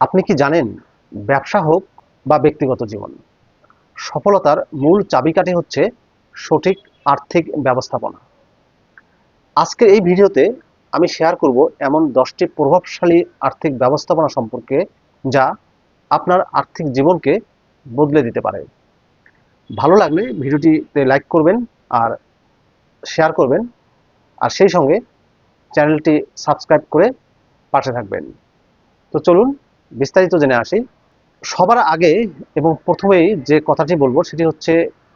আপনি কি জানেন ব্যবসা হোক বা ব্যক্তিগত জীবন? সফলতার মূল চাবিকাঠি হচ্ছে সঠিক আর্থিক ব্যবস্থাপনা। আজকের এই ভিডিওতে আমি শেয়ার করব এমন দশটি প্রভাবশালী আর্থিক ব্যবস্থাপনা সম্পর্কে যা আপনার আর্থিক জীবনকে বদলে দিতে পারে। ভালো লাগলে ভিডিওটিতে লাইক করবেন আর শেয়ার করবেন। আর সেই সঙ্গে চ্যানেলটি সাবস্ক্রাইব করে পাশে থাকবেন। তো চলুন বিস্তারিত জেনে আসি। সবার আগে এবং প্রথমেই যে কথাটি বলব সেটি হচ্ছে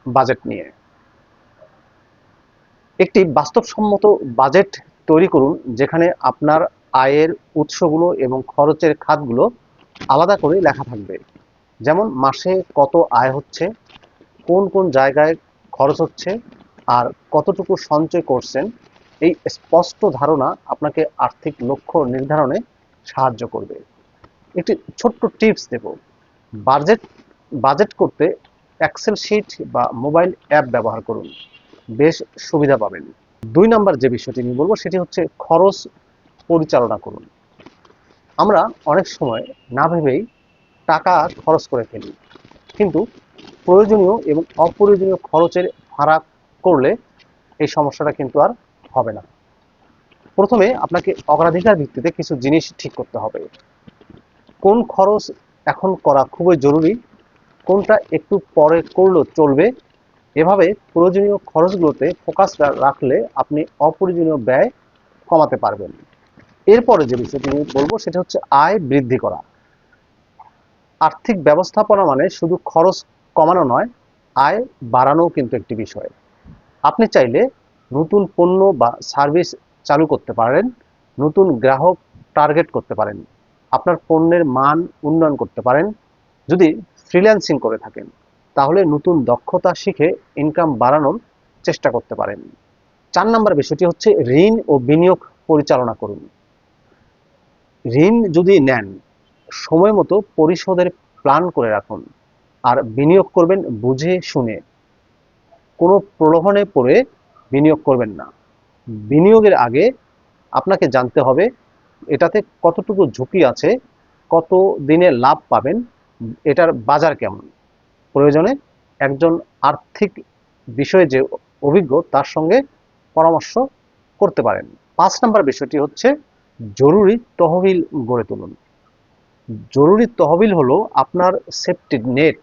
বাজেট নিয়ে। একটি বাস্তবসম্মত বাজেট তৈরি করুন যেখানে আপনার আয়ের উৎসগুলো এবং খরচের খাতগুলো আলাদা করে লেখা থাকবে। যেমন মাসে কত আয় হচ্ছে, কোন কোন জায়গায় খরচ হচ্ছে, আর কতটুকু সঞ্চয় করছেন, এই স্পষ্ট ধারণা আপনাকে আর্থিক লক্ষ্য নির্ধারণে সাহায্য করবে। একটি ছোট্ট টিপস দেব। বাজেট বাজেট করতে এক্সেল শিট বা মোবাইল অ্যাপ ব্যবহার করুন। বেশ সুবিধা পাবেন। দুই নাম্বার যে বিষয়টি নিয়ে বলব, সেটি হচ্ছে খরচ পরিচালনা করুন। আমরা অনেক সময় না ভেবেই টাকা খরচ করে ফেলি। কিন্তু প্রয়োজনীয় এবং অপ্রয়োজনীয় খরচের ফারাক করলে এই সমস্যাটা কিন্তু আর হবে না। প্রথমে আপনাকে অগ্রাধিকার ভিত্তিতে কিছু জিনিস ঠিক করতে হবে। কোন খরচ এখন করা খুবই জরুরি, কোনটা একটু পরে করলেও চলবে, এভাবে প্রয়োজনীয় খরচগুলোতে ফোকাস রাখলে আপনি অপ্রয়োজনীয় ব্যয় কমাতে পারবেন। এরপরে যে বিষয়টি বলব সেটা হচ্ছে আয় বৃদ্ধি করা। আর্থিক ব্যবস্থাপনা মানে শুধু খরচ কমানো নয়, আয় বাড়ানো কিন্তু একটি বিষয়। আপনি চাইলে নতুন পণ্য বা সার্ভিস চালু করতে পারেন, নতুন গ্রাহক টার্গেট করতে পারেন। আপনার পণ্যের মান উন্নয়ন করতে পারেন। যদি ফ্রিল্যান্সিং করে থাকেন, তাহলে নতুন দক্ষতা শিখে ইনকাম বাড়ানোর চেষ্টা করতে পারেন। চার নম্বর বিষয়টি হচ্ছে ঋণ ও বিনিয়োগ পরিচালনা করুন। ঋণ যদি নেন, সময় মতো পরিশোধের প্ল্যান করে রাখুন আর বিনিয়োগ করবেন বুঝে শুনে। কোনো প্রলোভনে পড়ে বিনিয়োগ করবেন না। বিনিয়োগের আগে আপনাকে জানতে হবে এটাতে কতটুকু ঝুঁকি আছে, কত দিনে লাভ পাবেন, এটার বাজার কেমন? প্রয়োজনে একজন আর্থিক বিষয়ে যে অভিজ্ঞ, তার সঙ্গে পরামর্শ করতে পারেন। পাঁচ নম্বর বিষয়টি হচ্ছে, জরুরি তহবিল গড়ে তুলুন। জরুরি তহবিল হলো আপনার সেফটি নেট।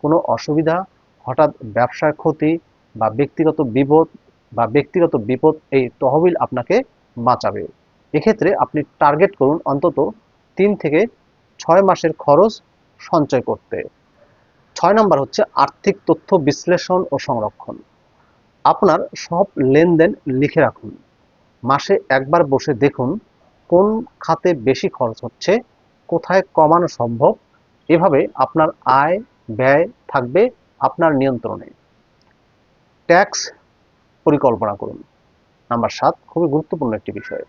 কোনো অসুবিধা, হঠাৎ ব্যবসার ক্ষতি বা ব্যক্তিগত বিপদ বা ব্যক্তিগত বিপদ, এই তহবিল আপনাকে বাঁচাবে। এক্ষেত্রে আপনি টার্গেট করুন অন্তত তিন থেকে ছয় মাসের খরচ সঞ্চয় করতে। ছয় নম্বর হচ্ছে আর্থিক তথ্য বিশ্লেষণ ও সংরক্ষণ। আপনার সব লেনদেন লিখে রাখুন। মাসে একবার বসে দেখুন কোন খাতে বেশি খরচ হচ্ছে, কোথায় কমানো সম্ভব, এভাবে আপনার আয় ব্যয় থাকবে আপনার নিয়ন্ত্রণে। ট্যাক্স পরিকল্পনা করুন। নাম্বার সাত, খুবই গুরুত্বপূর্ণ একটি বিষয়।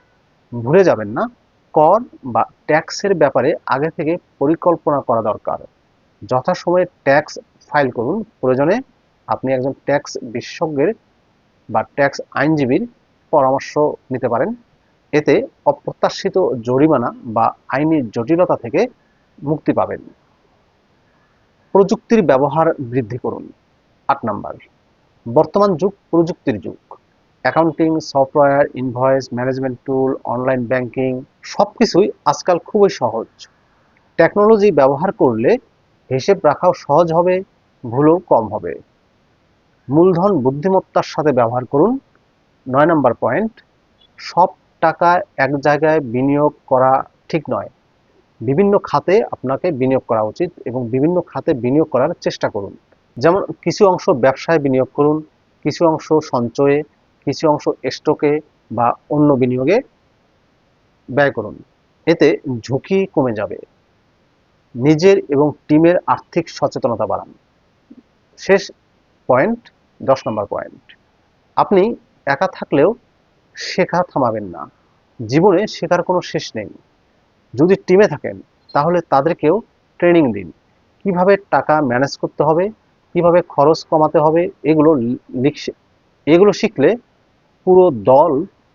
ভুলে যাবেন না। কর বা ট্যাক্সের ব্যাপারে আগে থেকে পরিকল্পনা করা দরকার। যথাসময়ে ট্যাক্স ফাইল করুন। প্রয়োজনে আপনি একজন ট্যাক্স বিশেষজ্ঞের বা ট্যাক্স আইনজীবীর পরামর্শ নিতে পারেন। এতে অপ্রত্যাশিত জরিমানা বা আইনি জটিলতা থেকে মুক্তি পাবেন। প্রযুক্তির ব্যবহার বৃদ্ধি করুন। আট নাম্বার। বর্তমান যুগ প্রযুক্তির যুগ। Accounting software invoice management tool online banking সব কিছুই আজকাল খুবই সহজ। টেকনোলজি ব্যবহার করলে হিসেব রাখাও সহজ হবে, ভুলও কম হবে। মূলধন বুদ্ধিমত্তার সাথে ব্যবহার করুন। নয় নম্বর পয়েন্ট সব টাকা এক জায়গায় বিনিয়োগ করা ঠিক নয়। বিভিন্ন খাতে আপনাকে বিনিয়োগ করা উচিত এবং বিভিন্ন খাতে বিনিয়োগ করার চেষ্টা করুন। যেমন কিছু অংশ ব্যবসায় বিনিয়োগ করুন, কিছু অংশ সঞ্চয়ে কিছু অংশ স্টকে বা অন্য বিনিয়োগে ব্যয় করুন। এতে ঝুঁকি কমে যাবে। নিজের এবং টিমের আর্থিক সচেতনতা বাড়ান। শেষ পয়েন্ট দশ নম্বর পয়েন্ট আপনি একা থাকলেও শেখা থামাবেন না। জীবনে শেখার কোনো শেষ নেই। যদি টিমে থাকেন, তাহলে তাদেরকেও ট্রেনিং দিন। কীভাবে টাকা ম্যানেজ করতে হবে? কীভাবে খরচ কমাতে হবে? এগুলো এগুলো শিখলে পুরো দল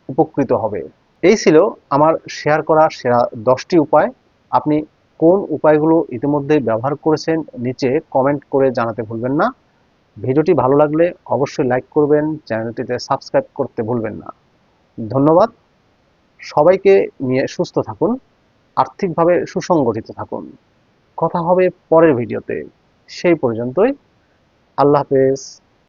উপকৃত হবে। এই ছিল আমার শেয়ার করা সেরা দশটি উপায়। আপনি কোন উপায়গুলো ইতিমধ্যে ব্যবহার করেছেন নিচে কমেন্ট করে জানাতে ভুলবেন না। ভিডিওটি ভালো লাগলে অবশ্যই লাইক করবেন, চ্যানেলটিতে সাবস্ক্রাইব করতে ভুলবেন না। ধন্যবাদ। সবাইকে নিয়ে সুস্থ থাকুন, আর্থিকভাবে সুসংগঠিত থাকুন। কথা হবে পরের ভিডিওতে। সেই পর্যন্তই। আল্লাহ হাফেজ।